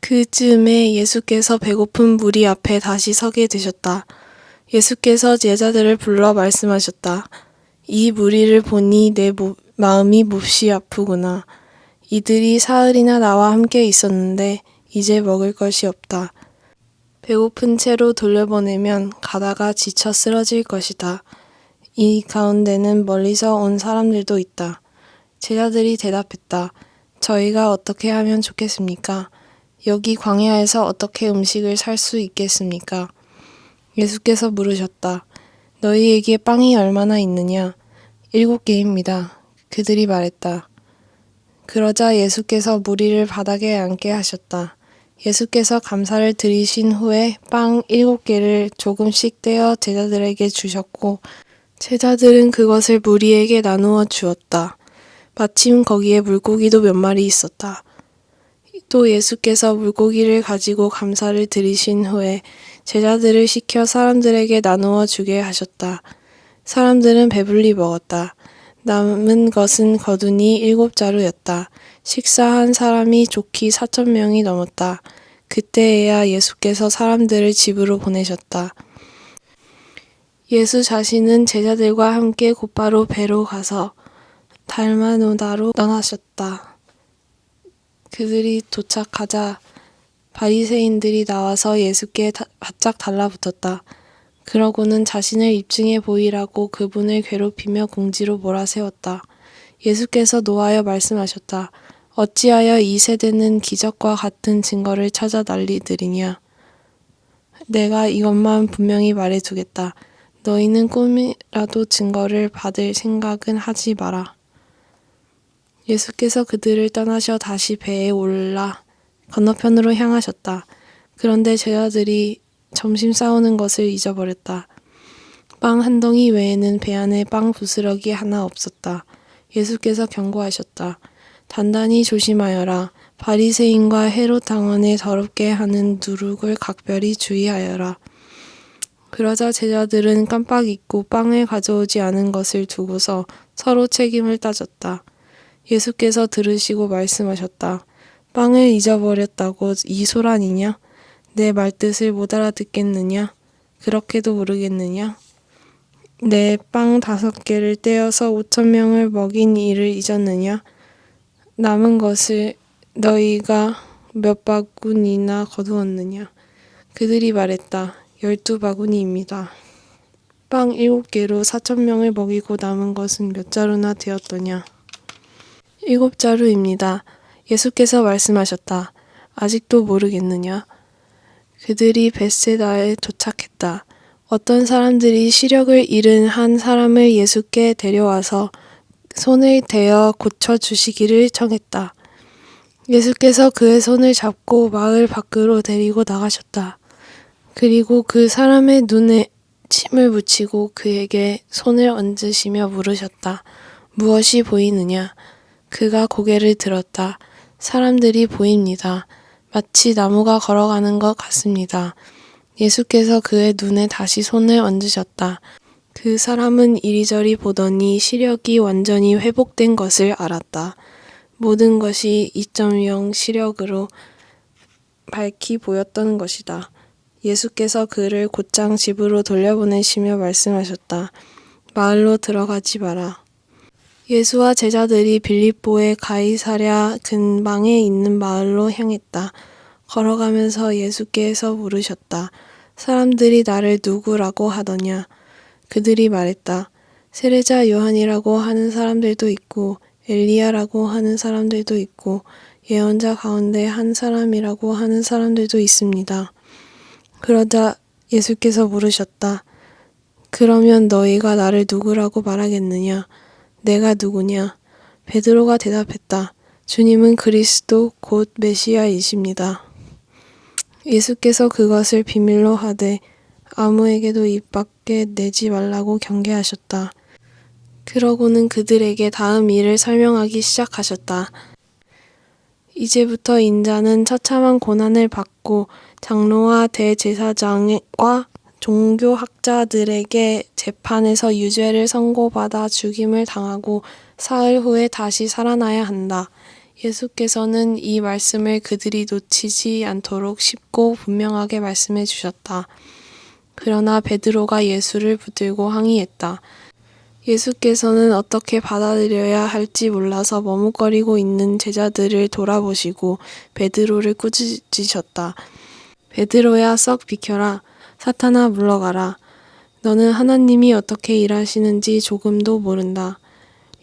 그 즈음에 예수께서 배고픈 무리 앞에 다시 서게 되셨다. 예수께서 제자들을 불러 말씀하셨다. 이 무리를 보니 내 모- 마음이 몹시 아프구나. 이들이 사흘이나 나와 함께 있었는데 이제 먹을 것이 없다. 배고픈 채로 돌려보내면 가다가 지쳐 쓰러질 것이다. 이 가운데는 멀리서 온 사람들도 있다. 제자들이 대답했다. 저희가 어떻게 하면 좋겠습니까? 여기 광야에서 어떻게 음식을 살 수 있겠습니까? 예수께서 물으셨다. 너희에게 빵이 얼마나 있느냐? 일곱 개입니다. 그들이 말했다. 그러자 예수께서 무리를 바닥에 앉게 하셨다. 예수께서 감사를 드리신 후에 빵 일곱 개를 조금씩 떼어 제자들에게 주셨고, 제자들은 그것을 무리에게 나누어 주었다. 마침 거기에 물고기도 몇 마리 있었다. 또 예수께서 물고기를 가지고 감사를 드리신 후에 제자들을 시켜 사람들에게 나누어 주게 하셨다. 사람들은 배불리 먹었다. 남은 것은 거둔이 일곱 자루였다. 식사한 사람이 좋기 사천 명이 넘었다. 그때에야 예수께서 사람들을 집으로 보내셨다. 예수 자신은 제자들과 함께 곧바로 배로 가서 달마노다로 떠나셨다. 그들이 도착하자 바리새인들이 나와서 예수께 다- 바짝 달라붙었다. 그러고는 자신을 입증해 보이라고 그분을 괴롭히며 공지로 몰아세웠다. 예수께서 노하여 말씀하셨다. 어찌하여 이 세대는 기적과 같은 증거를 찾아 난리들이냐? 내가 이것만 분명히 말해두겠다. 너희는 꿈이라도 증거를 받을 생각은 하지 마라. 예수께서 그들을 떠나셔 다시 배에 올라 건너편으로 향하셨다. 그런데 제자들이 점심 싸우는 것을 잊어버렸다. 빵 한 덩이 외에는 배 안에 빵 부스러기 하나 없었다. 예수께서 경고하셨다. 단단히 조심하여라. 바리새인과 헤롯 당원에 더럽게 하는 누룩을 각별히 주의하여라. 그러자 제자들은 깜빡 잊고 빵을 가져오지 않은 것을 두고서 서로 책임을 따졌다. 예수께서 들으시고 말씀하셨다. 빵을 잊어버렸다고 이 소란이냐? 내 말뜻을 못 알아듣겠느냐? 그렇게도 모르겠느냐? 내 빵 다섯 개를 떼어서 오천 명을 먹인 일을 잊었느냐? 남은 것을 너희가 몇 바구니나 거두었느냐? 그들이 말했다. 열두 바구니입니다. 빵 일곱 개로 사천 명을 먹이고 남은 것은 몇 자루나 되었더냐? 일곱 자루입니다. 예수께서 말씀하셨다. 아직도 모르겠느냐? 그들이 베세다에 도착했다. 어떤 사람들이 시력을 잃은 한 사람을 예수께 데려와서 손을 대어 고쳐 주시기를 청했다. 예수께서 그의 손을 잡고 마을 밖으로 데리고 나가셨다. 그리고 그 사람의 눈에 침을 묻히고 그에게 손을 얹으시며 물으셨다. 무엇이 보이느냐? 그가 고개를 들었다. 사람들이 보입니다. 마치 나무가 걸어가는 것 같습니다. 예수께서 그의 눈에 다시 손을 얹으셨다. 그 사람은 이리저리 보더니 시력이 완전히 회복된 것을 알았다. 모든 것이 2.0 시력으로 밝히 보였던 것이다. 예수께서 그를 곧장 집으로 돌려보내시며 말씀하셨다. 마을로 들어가지 마라. 예수와 제자들이 빌립보의 가이사랴 근방에 있는 마을로 향했다. 걸어가면서 예수께서 물으셨다. 사람들이 나를 누구라고 하더냐? 그들이 말했다. 세례자 요한이라고 하는 사람들도 있고 엘리야라고 하는 사람들도 있고 예언자 가운데 한 사람이라고 하는 사람들도 있습니다. 그러자 예수께서 물으셨다. 그러면 너희가 나를 누구라고 말하겠느냐? 내가 누구냐? 베드로가 대답했다. 주님은 그리스도 곧 메시아이십니다. 예수께서 그것을 비밀로 하되 아무에게도 입 밖에 내지 말라고 경계하셨다. 그러고는 그들에게 다음 일을 설명하기 시작하셨다. 이제부터 인자는 처참한 고난을 받고 장로와 대제사장과 종교학자들에게 재판에서 유죄를 선고받아 죽임을 당하고 사흘 후에 다시 살아나야 한다. 예수께서는 이 말씀을 그들이 놓치지 않도록 쉽고 분명하게 말씀해 주셨다. 그러나 베드로가 예수를 붙들고 항의했다. 예수께서는 어떻게 받아들여야 할지 몰라서 머뭇거리고 있는 제자들을 돌아보시고 베드로를 꾸짖으셨다. 베드로야 썩 비켜라. 사탄아 물러가라. 너는 하나님이 어떻게 일하시는지 조금도 모른다.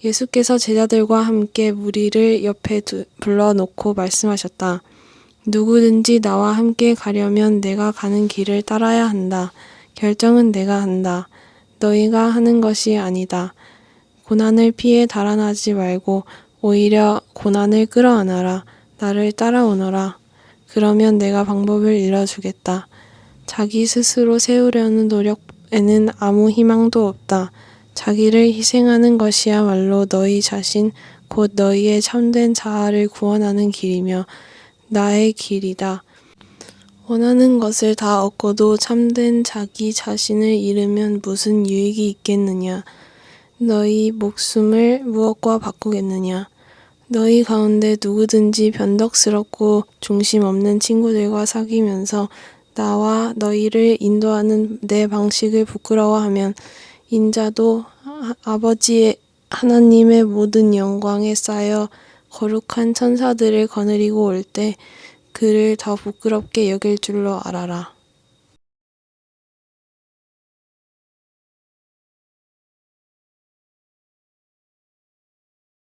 예수께서 제자들과 함께 무리를 옆에 두- 불러놓고 말씀하셨다. 누구든지 나와 함께 가려면 내가 가는 길을 따라야 한다. 결정은 내가 한다. 너희가 하는 것이 아니다. 고난을 피해 달아나지 말고 오히려 고난을 끌어안아라. 나를 따라오너라. 그러면 내가 방법을 일러주겠다. 자기 스스로 세우려는 노력에는 아무 희망도 없다. 자기를 희생하는 것이야말로 너희 자신, 곧 너희의 참된 자아를 구원하는 길이며 나의 길이다. 원하는 것을 다 얻고도 참된 자기 자신을 잃으면 무슨 유익이 있겠느냐? 너희 목숨을 무엇과 바꾸겠느냐? 너희 가운데 누구든지 변덕스럽고 중심 없는 친구들과 사귀면서 나와 너희를 인도하는 내 방식을 부끄러워하면 인자도 아- 아버지의 하나님의 모든 영광에 쌓여 거룩한 천사들을 거느리고 올때 그를 더 부끄럽게 여길 줄로 알아라.